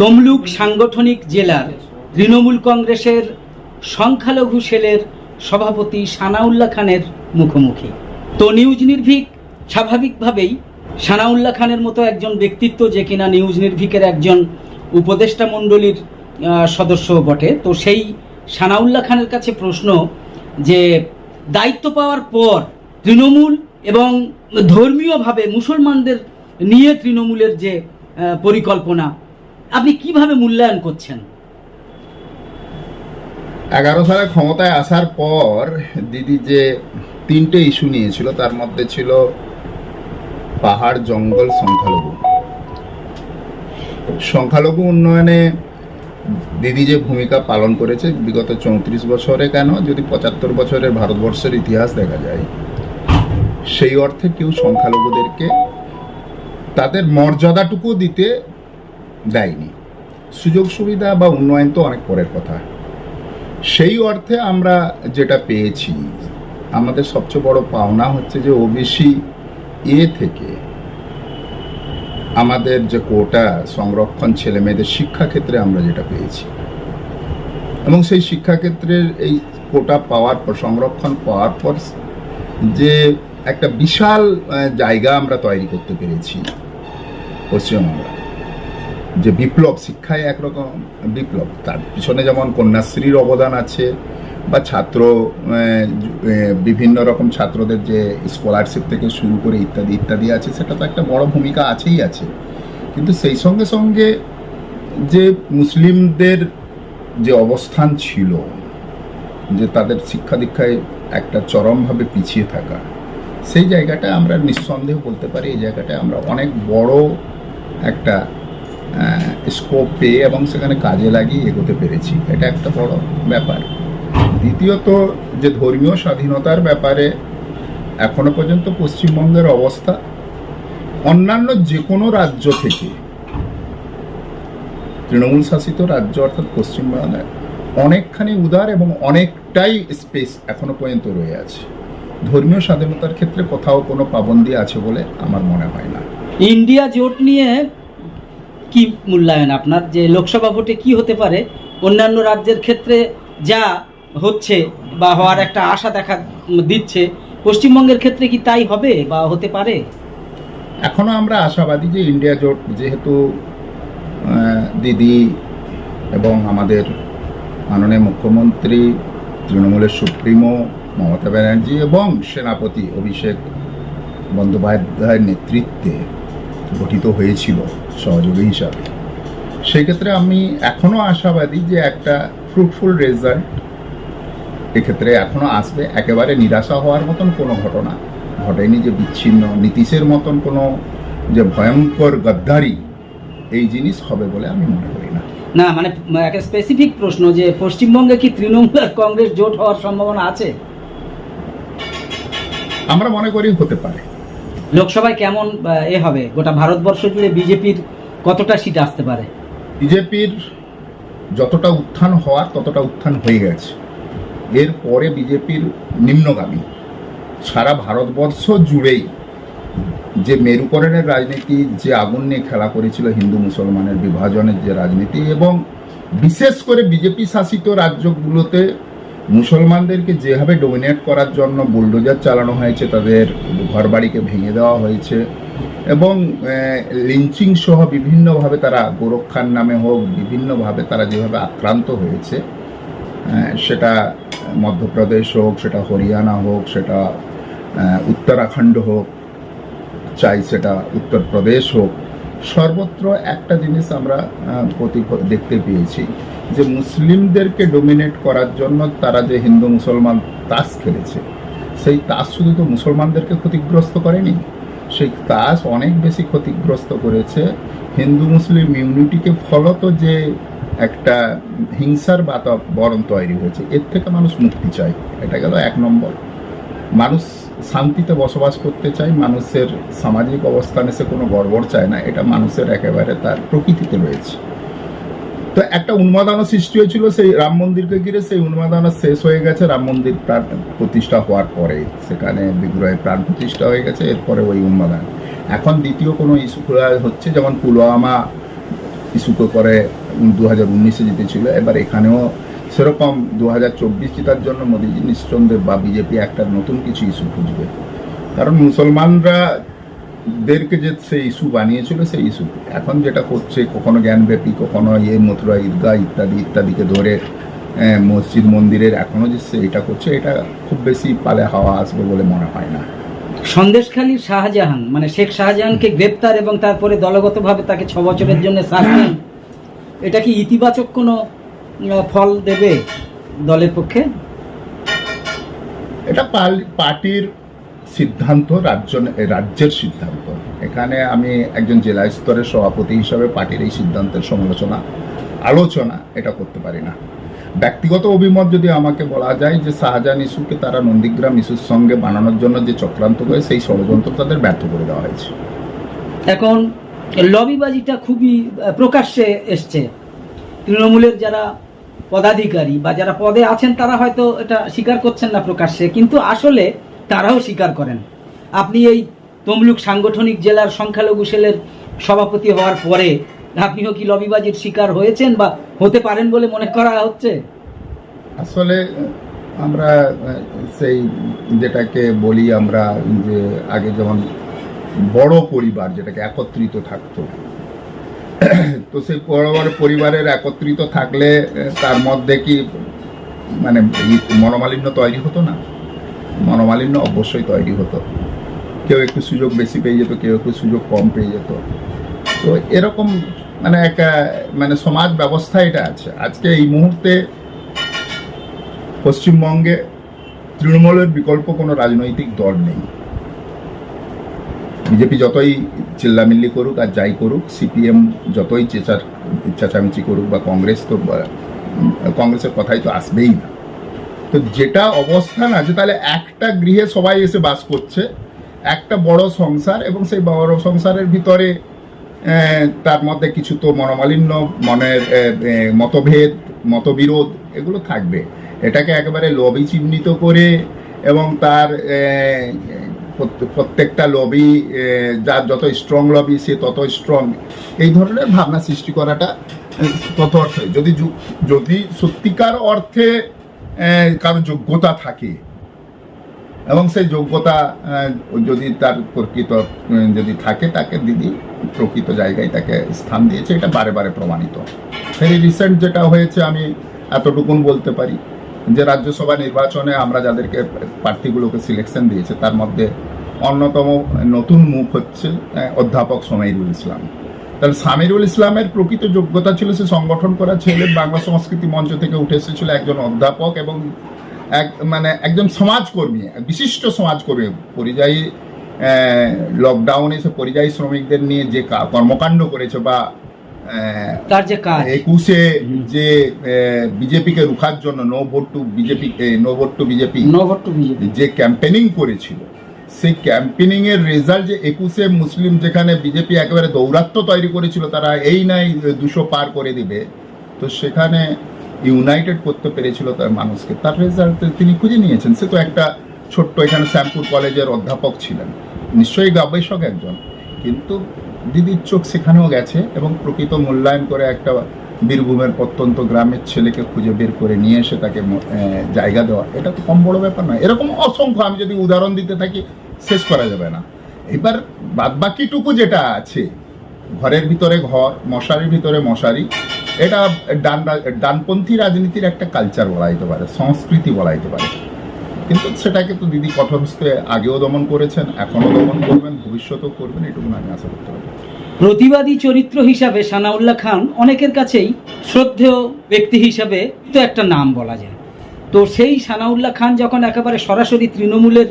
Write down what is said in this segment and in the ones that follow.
তমলুক সাংগঠনিক জেলার তৃণমূল কংগ্রেসের সংখ্যালঘু সেলের সভাপতি সানাউল্লাহ খানের মুখোমুখি। তো নিউজ নির্ভীক, স্বাভাবিকভাবেই সানাউল্লাহ খানের মতো একজন ব্যক্তিত্ব যে কিনা নিউজ নির্ভীকের একজন উপদেষ্টা মণ্ডলীর সদস্য বটে। তো সেই সানাউল্লাহ খানের কাছে প্রশ্ন যে দায়িত্ব পাওয়ার পর তৃণমূল এবং ধর্মীয়ভাবে মুসলমানদের নিয়ে তৃণমূলের যে পরিকল্পনা আপনি কীভাবে মূল্যায়ন করছেন? এগারো সালে ক্ষমতায় আসার পর দিদি যে তিনটে ইস্যু নিয়েছিল, তার মধ্যে ছিল পাহাড়, জঙ্গল, সংখ্যালঘু। সংখ্যালঘু উন্নয়নে দিদি যে ভূমিকা পালন করেছে, বিগত চৌত্রিশ বছরে কেন? যদি পঁচাত্তর বছরের ভারতবর্ষের ইতিহাস দেখা যায়, সেই অর্থে কেউ সংখ্যালঘুদেরকে তাদের মর্যাদাটুকু দিতে দেয়নি। সুযোগ সুবিধা বা উন্নয়ন তো অনেক পরের কথা। সেই অর্থে আমরা যেটা পেয়েছি, আমাদের সবচেয়ে বড় পাওনা হচ্ছে যে ওবিসি এ থেকে আমাদের যে কোটা সংরক্ষণ ছেলে মেয়েদের শিক্ষাক্ষেত্রে আমরা যেটা পেয়েছি। এবং সেই শিক্ষাক্ষেত্রের এই কোটা পাওয়ার পর, সংরক্ষণ পাওয়ার পর যে একটা বিশাল জায়গা আমরা তৈরি করতে পেরেছি পশ্চিমবাংলা যে বিপ্লব শিক্ষায় একরকম বিপ্লব। তার পিছনে যেমন কন্যাশ্রীর অবদান আছে বা ছাত্র বিভিন্ন রকম ছাত্রদের যে স্কলারশিপ থেকে শুরু করে ইত্যাদি ইত্যাদি আছে, সেটা তো একটা বড় ভূমিকা আছেই আছে। কিন্তু সেই সঙ্গে সঙ্গে যে মুসলিমদের যে অবস্থান ছিল, যে তাদের শিক্ষা দীক্ষায় একটা চরমভাবে পিছিয়ে থাকা, সেই জায়গাটা আমরা নিঃসন্দেহ বলতে পারি, এই জায়গাটা আমরা অনেক বড় একটা স্কোপ পেয়ে এবং সেখানে কাজে লাগিয়ে এগোতে পেরেছি। এটা একটা বড় ব্যাপার। দ্বিতীয়ত, যে ধর্মীয় স্বাধীনতার ব্যাপারে এখনও পর্যন্ত পশ্চিমবঙ্গের অবস্থা, অন্যান্য যে কোনো রাজ্য থেকে, তৃণমূল শাসিত রাজ্য অর্থাৎ পশ্চিমবাংলায় অনেকখানি উদার এবং অনেকটাই স্পেস এখনও পর্যন্ত রয়ে আছে। ধর্মীয় স্বাধীনতার ক্ষেত্রে কোথাও কোনো পাবন্দি আছে বলে আমার মনে হয় না। ইন্ডিয়া জোট নিয়ে কি মূল্যায়ন? আপনার যে লোকসভা ভোটে কি হতে পারে? অন্যান্য রাজ্যের ক্ষেত্রে যা হচ্ছে বা হওয়ার একটা আশা দেখা দিচ্ছে, পশ্চিমবঙ্গের ক্ষেত্রে কি তাই হবে বা হতে পারে? এখনও আমরা আশাবাদী যে ইন্ডিয়া জোট যেহেতু দিদি এবং আমাদের মাননীয় মুখ্যমন্ত্রী, তৃণমূলের সুপ্রিমো, মমতা ব্যানার্জি এবং সেনাপতি অভিষেক বন্দ্যোপাধ্যায়ের নেতৃত্বে গঠিত হয়েছিল। সহযোগী হিসাবে। সেক্ষেত্রে আমি এখনও আশাবাদী যে একটা ফ্রুটফুল রেজাল্ট এক্ষেত্রে এখনও আসবে। একেবারে নিরাশা হওয়ার মতন কোনো ঘটনা ঘটেনি যে বিচ্ছিন্ন নীতিশের মতন কোনো যে ভয়ঙ্কর গদ্দারি এই জিনিস হবে বলে আমি মনে করি না। না মানে একটা স্পেসিফিক প্রশ্ন যে পশ্চিমবঙ্গে কি তৃণমূল আর কংগ্রেস জোট হওয়ার সম্ভাবনা আছে? আমরা মনে করি হতে পারে। লোকসভায় কেমন এ হবে? গোটা ভারতবর্ষ জুড়ে বিজেপির কতটা সিট আসতে পারে? বিজেপির যতটা উত্থান হওয়ার ততটা উত্থান হয়ে গেছে। এরপরে বিজেপির নিম্নগামী। সারা ভারতবর্ষ জুড়েই যে মেরুকরণের রাজনীতি, যে আগুন নিয়ে খেলা করেছিল হিন্দু মুসলমানের বিভাজনের যে রাজনীতি এবং বিশেষ করে বিজেপি শাসিত রাজ্যগুলোতে মুসলমানদেরকে যেভাবে ডোমিনেট করার জন্য বুলডোজার চালানো হয়েছে, তাদের ঘরবাড়িকে ভেঙে দেওয়া হয়েছে এবং লিঞ্চিং সহ বিভিন্নভাবে তারা গোরক্ষার নামে হোক, বিভিন্নভাবে তারা যেভাবে আক্রান্ত হয়েছে সেটা মধ্যপ্রদেশ হোক, সেটা হরিয়ানা হোক, সেটা উত্তরাখণ্ড হোক, চাই সেটা উত্তরপ্রদেশ হোক, সর্বত্র একটা জিনিস আমরা প্রতি- দেখতে পেয়েছি। যে মুসলিমদেরকে ডোমিনেট করার জন্য তারা যে হিন্দু, মুসলমান তাস খেলেছে, সেই তাস শুধু তো মুসলমানদেরকে ক্ষতিগ্রস্ত করেনি, সেই তাস অনেক বেশি ক্ষতিগ্রস্ত করেছে হিন্দু, মুসলিম ইউনিটিকে, ফলত যে একটা হিংসার বাতাবরণ তৈরি হয়েছে, এর থেকে মানুষ মুক্তি চায়, এটা গেল এক নম্বর। মানুষ শান্তিতে বসবাস করতে চায়, মানুষের সামাজিক অবস্থানে সে কোনো গড়বড় চায় না, এটা মানুষের একেবারে তার প্রকৃতিতে রয়েছে। তো একটা উন্মাদনা সৃষ্টি হয়েছিল, সেই রাম মন্দিরকে ঘিরে সেই উন্মাদনা শেষ হয়ে গেছে। রাম মন্দির প্রাণ প্রতিষ্ঠা হওয়ার পরে সেখানে বিগ্রহের প্রাণ প্রতিষ্ঠা হয়ে গেছে, এরপরে ওই উন্মাদনা। এখন দ্বিতীয় কোনো ইস্যু হচ্ছে, যেমন পুলওয়ামা ইস্যুকে করে দু হাজার উনিশে জিতেছিল, এবার এখানেও সেরকম দু হাজার চব্বিশ জেতার জন্য মোদীজি নিঃসন্দেহে বা বিজেপি একটা নতুন কিছু ইস্যু খুঁজবে। কারণ মুসলমানরা দেরকে যে সেই ইস্যু বানিয়েছিল সেই ইস্যু। এখন যেটা করছে কখনো জ্ঞানব্যাপী কখনো ইয়ে মথুরা ঈদগাহ ইত্যাদি ইত্যাদিকে ধরে মসজিদ মন্দিরের এখনও যে সে এটা করছে এটা খুব বেশি পালে হাওয়া আসবে বলে মনে হয় না। সন্দেশখালী শাহজাহান মানে শেখ শাহজাহানকে গ্রেপ্তার এবং তারপরে দলগতভাবে তাকে ছ বছরের জন্য সাসপেন্ড এটা কি ইতিবাচক কোনো ফল দেবে দলের পক্ষে? এটা পার্টির সিদ্ধান্ত রাজ্য রাজ্যের সিদ্ধান্ত। এখানে আমি একজন জেলা স্তরের সভাপতি হিসাবে পার্টির এই সিদ্ধান্তের সমালোচনা, আলোচনা এটা করতে পারি না। ব্যক্তিগত অভিমত যদি আমাকে বলা যায় যে শাহজাহান ইস্যুকে তারা নন্দীগ্রাম ইস্যুর সঙ্গে বানানোর জন্য যে চক্রান্ত করে সেই ষড়যন্ত্র তাদের ব্যর্থ করে দেওয়া হয়েছে। এখন লবিবাজিটা খুবই প্রকাশ্যে এসছে। তৃণমূলের যারা পদাধিকারী বা যারা পদে আছেন তারা হয়তো এটা স্বীকার করছেন না প্রকাশ্যে, কিন্তু আসলে তারাও স্বীকার করেন। আপনি এই তমলুক সাংগঠনিক জেলার সংখ্যালঘু সেলের সভাপতি হওয়ার পরে আপনিও কি লবিবাজির শিকার হয়েছেন বা হতে পারেন বলে মনে করা হচ্ছে? আসলে আমরা সেই যেটাকে বলি আমরা যে আগে যেমন বড় পরিবার যেটাকে একত্রিত থাকতো, তো সেই বড় বড় পরিবারের একত্রিত থাকলে তার মধ্যে কি মানে মনোমালিন্য তৈরি হতো না? মনোমালিন্য অবশ্যই তৈরি হতো। কেউ একটু সুযোগ বেশি পেয়ে যেত, কেউ একটু সুযোগ কম পেয়ে যেত। তো এরকম মানে একটা মানে সমাজ ব্যবস্থা এটা আছে। আজকে এই মুহূর্তে পশ্চিমবঙ্গে তৃণমূলের বিকল্প কোনো রাজনৈতিক দল নেই। বিজেপি যতই চিল্লামিল্লি করুক আর যাই করুক, সিপিএম যতই চেঁচার, চেঁচামেচি করুক বা কংগ্রেস তো কংগ্রেসের কথাই তো আসবেই না। তো যেটা অবস্থান আছে, তাহলে একটা গৃহে সবাই এসে বাস করছে, একটা বড় সংসার এবং সেই বড় সংসারের ভিতরে তার মধ্যে কিছু তো মনোমালিন্য, মনের মতভেদ, মতবিরোধ এগুলো থাকবে। এটাকে একেবারে লবি চিহ্নিত করে এবং তার প্রত্যেকটা লবি যার যত স্ট্রং লবি সে তত স্ট্রং এই ধরনের ভাবনা সৃষ্টি করাটা তত অর্থে। যদি যদি সত্যিকার অর্থে কারও যোগ্যতা থাকে। এবং সেই যোগ্যতা যদি তার প্রকৃত যদি থাকে তাকে দিদি, প্রকৃত জায়গায় তাকে স্থান দিয়েছে, এটা বারে বারে প্রমাণিত। সেই রিসেন্ট যেটা হয়েছে, আমি এতটুকুন বলতে পারি যে, রাজ্যসভা নির্বাচনে আমরা যাদেরকে প্রার্থীগুলোকে সিলেকশন দিয়েছে, তার মধ্যে অন্যতম নতুন মুখ হচ্ছে অধ্যাপক সমীরুল ইসলাম। তাহলে সামিরুল ইসলামের প্রকৃত যোগ্যতা ছিল সে সংগঠন করা ছেলে বাংলা সংস্কৃতি মঞ্চ থেকে উঠে এসেছিল একজন অধ্যাপক এবং এক মানে একজন সমাজকর্মী বিশিষ্ট সমাজকর্মী পরিযায়ী লকডাউনে সে পরিযায়ী শ্রমিকদের নিয়ে যে কর্মকাণ্ড করেছে বা তার যে কাজ। একুশে যে বিজেপিকে রুখার জন্য no vote to BJP no vote to BJP নভর to BJP. যে ক্যাম্পেনিং করেছিল সেই ক্যাম্পেনিং এর রেজাল্ট যে একুশে মুসলিম যেখানে বিজেপি একেবারে দৌরাত্ম তৈরি করেছিল, তারা এই নাই দুশো পার করে দিবে। তো সেখানে ইউনাইটেড করতে পেরেছিল তার মানুষকে। তার রেজাল্ট তিনি খুঁজে নিয়েছেন। সে তো একটা ছোট্ট এখানে শ্যামপুর কলেজের অধ্যাপক ছিলেন। নিশ্চয়ই গবেষক একজন। কিন্তু দিদির চোখ সেখানেও গেছে এবং প্রকৃত মূল্যায়ন করে একটা বীরভূমের প্রত্যন্ত গ্রামের ছেলেকে খুঁজে বের করে নিয়ে এসে তাকে জায়গা দেওয়া, এটা তো কম বড় ব্যাপার নয়। এরকম অসংখ্য, আমি যদি উদাহরণ দিতে থাকি, শেষ করা যাবে না। এবার বাদবাকিটুকু যেটা আছে, ঘরের ভিতরে ঘর, মশারির ভিতরে মশারি, এটা ডান ডানপন্থী রাজনীতির একটা কালচার বলা যেতে পারে, সংস্কৃতি বলা যেতে পারে। কিন্তু সেটাকে তো দিদি কঠোর হস্তে আগেও দমন করেছেন, এখনও দমন করবেন, ভবিষ্যতেও করবেন, এটুকু আমি আশা করতে পারি। প্রতিবাদী চরিত্র হিসাবে সানাউল্লাহ খান অনেকের কাছেই শ্রদ্ধেয় ব্যক্তি হিসাবে তো একটা নাম বলা যায়। তো সেই সানাউল্লাহ খান যখন একেবারে সরাসরি তৃণমূলের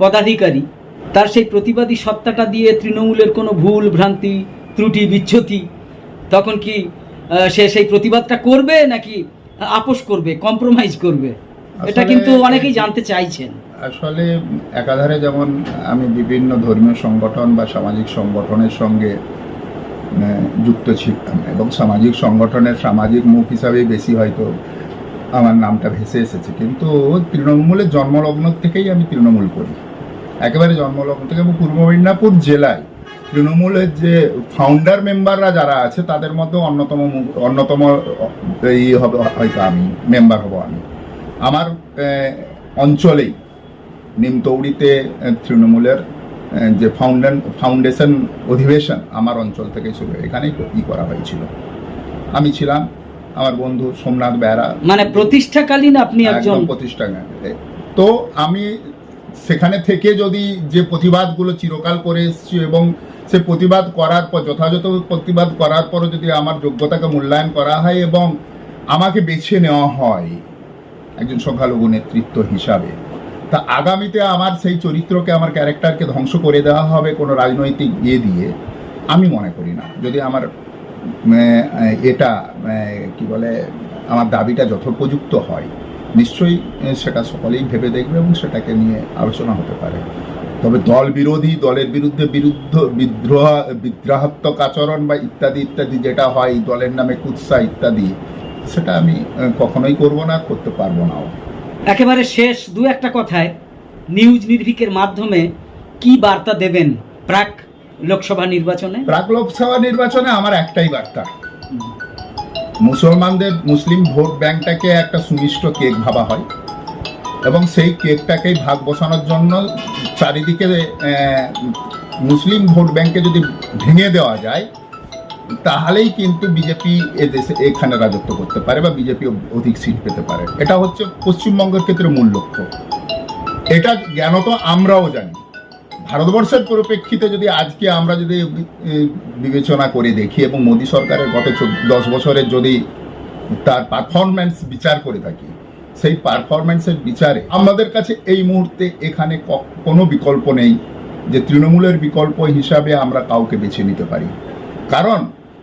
পদাধিকারী তার সেই প্রতিবাদী সত্তাটা দিয়ে তৃণমূলের কোনো ভুল ভ্রান্তি ত্রুটি বিচ্ছতি তখন কি সে সেই প্রতিবাদটা করবে নাকি আপোষ করবে কম্প্রোমাইজ করবে? এটা কিন্তু অনেকেই জানতে চাইছেন। আসলে একাধারে যেমন আমি বিভিন্ন ধর্মীয় সংগঠন বা সামাজিক সংগঠনের সঙ্গে যুক্ত ছিলাম এবং সামাজিক সংগঠনের সামাজিক মুখ হিসাবেই বেশি হয়তো আমার নামটা ভেসে এসেছে। কিন্তু তৃণমূলের জন্মলগ্ন থেকেই আমি তৃণমূল করি। একেবারে জন্মলগ্ন থেকে এবং পূর্ব মেদিনীপুর জেলায় তৃণমূলের যে ফাউন্ডার মেম্বাররা যারা আছে, তাদের মধ্যে অন্যতম অন্যতম, এই হবে হয়তো আমি মেম্বার হব আমি। আমার অঞ্চলেই নিমতৌড়িতে তৃণমূলের যে ফাউন্ডেন ফাউন্ডেশন অধিবেশন আমার অঞ্চল থেকে ছিল। এখানেই ই করা হয়েছিল। আমি ছিলাম আমার বন্ধু সোমনাথ বেড়া মানে প্রতিষ্ঠাকালীন আপনি একজন একদম প্রতিষ্ঠান তো আমি সেখানে থেকে যদি যে প্রতিবাদগুলো চিরকাল করে এসেছি এবং সে প্রতিবাদ করার পর যথাযথ প্রতিবাদ করার পরও যদি আমার যোগ্যতাকে মূল্যায়ন করা হয় এবং আমাকে বেছে নেওয়া হয় একজন সংখ্যালঘু নেতৃত্ব হিসাবে তা আগামীতে আমার সেই চরিত্রকে, আমার ক্যারেক্টারকে ধ্বংস করে দেওয়া হবে কোনো রাজনৈতিক ইয়ে দিয়ে, আমি মনে করি না। যদি আমার এটা কি বলে, আমার দাবিটা যথোপযুক্ত হয়, নিশ্চয়ই সেটা সকলেই ভেবে দেখবে এবং সেটাকে নিয়ে আলোচনা হতে পারে। তবে দল বিরোধী, দলের বিরুদ্ধে বিরুদ্ধ, বিদ্রোহ, বিদ্রাহাত্মক আচরণ বা ইত্যাদি ইত্যাদি যেটা হয়, দলের নামে কুৎসা ইত্যাদি, সেটা আমি কখনোই করব না, করতে পারব নাও। একেবারে শেষ দু একটা কথায় নিউজ নির্ভিকের মাধ্যমে কি বার্তা দেবেন প্রাক লোকসভা নির্বাচনে? প্রাক লোকসভা নির্বাচনে আমার একটাই বার্তা। মুসলমানদের মুসলিম ভোট ব্যাংকটাকে একটা সুমিষ্ট কেক ভাবা হয় এবং সেই কেকটাকেই ভাগ বসানোর জন্য চারিদিকে মুসলিম ভোট ব্যাংকে যদি ভেঙে দেওয়া যায় তাহলেই কিন্তু বিজেপি এদেশে এখানে রাজত্ব করতে পারে বা বিজেপি অধিক সিট পেতে পারে। এটা হচ্ছে পশ্চিমবঙ্গের ক্ষেত্রে মূল লক্ষ্য। এটা জ্ঞানত আমরাও জানি। ভারতবর্ষের পরিপ্রেক্ষিতে যদি আজকে আমরা যদি বিবেচনা করে দেখি এবং মোদী সরকারের গত দশ বছরের যদি তার পারফরম্যান্স বিচার করে থাকি, সেই পারফরম্যান্সের বিচারে আমাদের কাছে এই মুহূর্তে এখানে কোনো বিকল্প নেই যে তৃণমূলের বিকল্প হিসাবে আমরা কাউকে বেছে নিতে পারি। কারণ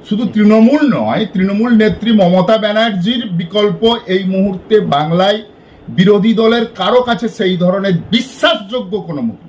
শুধু তৃণমূল নয়, তৃণমূল নেত্রী মমতা ব্যানার্জির বিকল্প এই মুহূর্তে বাংলায় বিরোধী দলের কারও কাছে সেই ধরনের বিশ্বাসযোগ্য কোনো মুখ